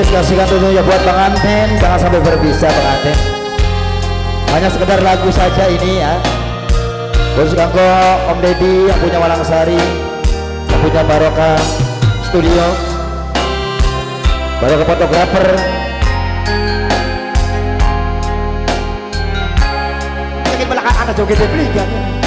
Oke, kasihkan tentunya buat pengantin, jangan sampai berpisah pengantin. Hanya sekedar lagu saja ini ya. Khusus kanggo Om Deddy yang punya Walang Sari, yang punya Barokah Studio, Barokah Fotografer, Ini belakang anak joget beli kan.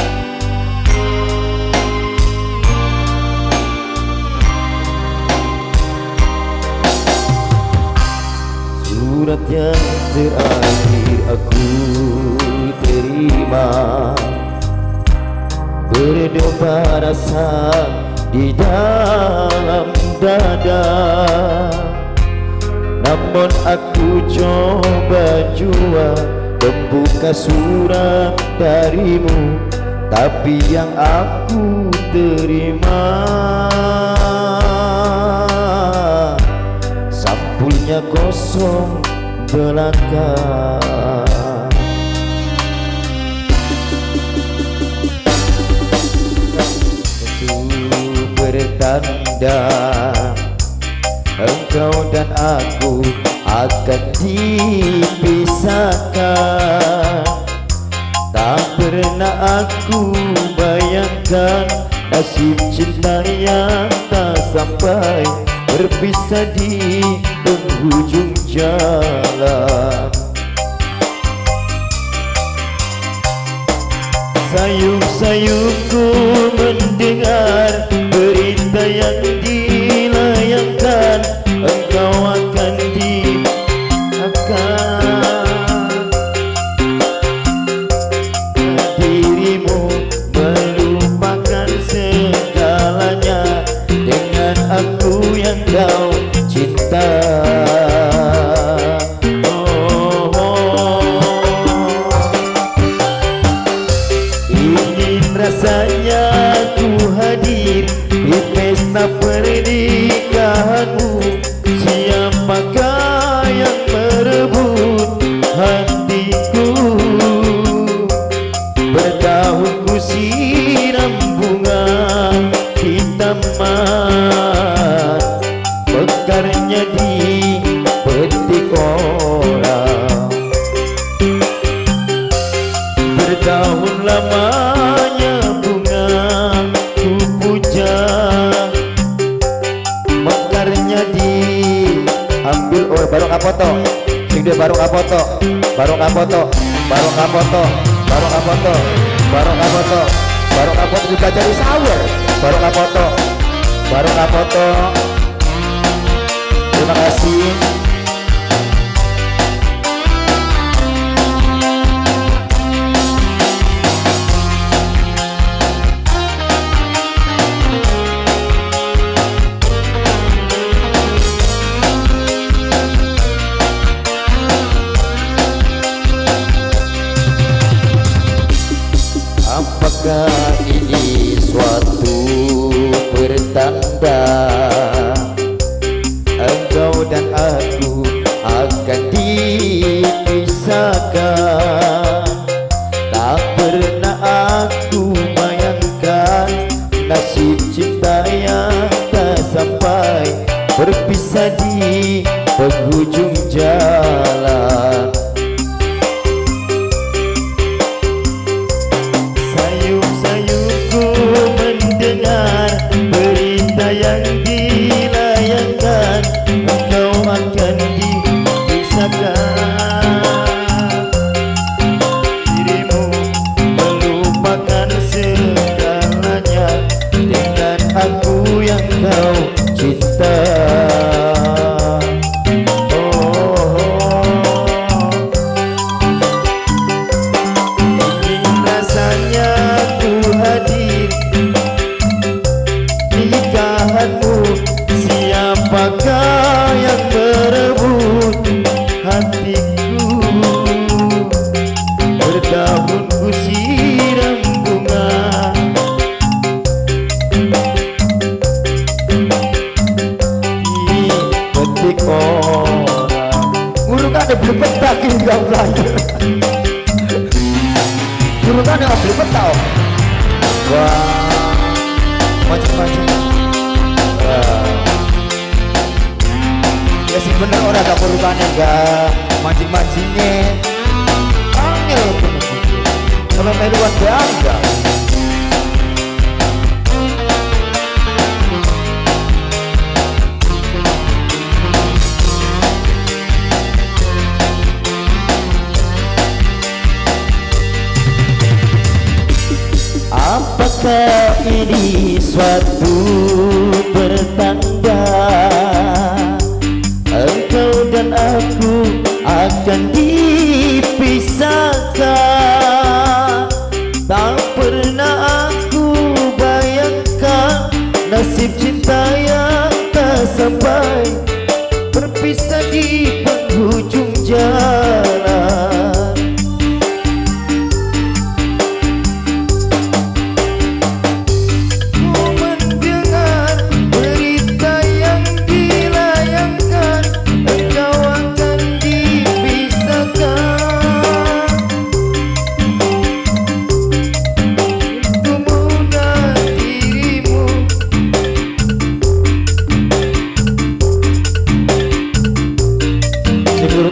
Surat yang terakhir aku terima. Berdebar rasa di dalam dada. Namun aku coba jua Membuka surat darimu Tapi yang aku terima Sampulnya kosong belaka. Itu bertanda Engkau dan aku akan dipisahkan. Tak pernah aku bayangkan Nasib cinta yang tak sampai Berpisah di penghujung jalan. Sayup-sayupku mendengar Berita yang dilayangkan. Engkau pesta pernikahanmu? Siapakah yang merebut hatiku? Bertahun ku siram bunga di taman Mekarnya di petik orang. Bertahun lamanya kapoto sing dia baru kapoto baru kapoto baru kapoto baru kapoto baru kapoto baru kapoto juga jadi sawer baru kapoto baru kapoto terima kasih penghujung jalan Turunannya oblivet tau oh. Wah Macam-macam. Ya sih bener orang tak perlu panen gak Mancing-mancingnya. Angel Sampai meluan bangga apakah ini suatu pertanyaan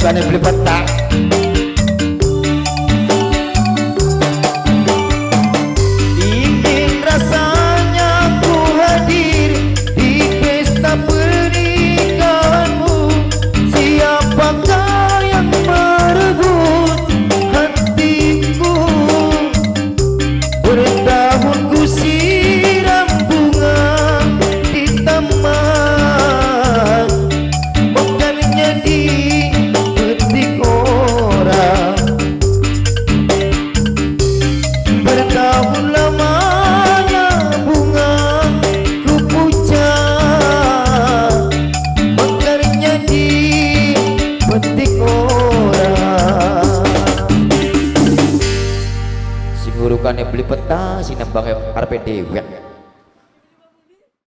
bukan beli petak beli peta sinambang karpe dewek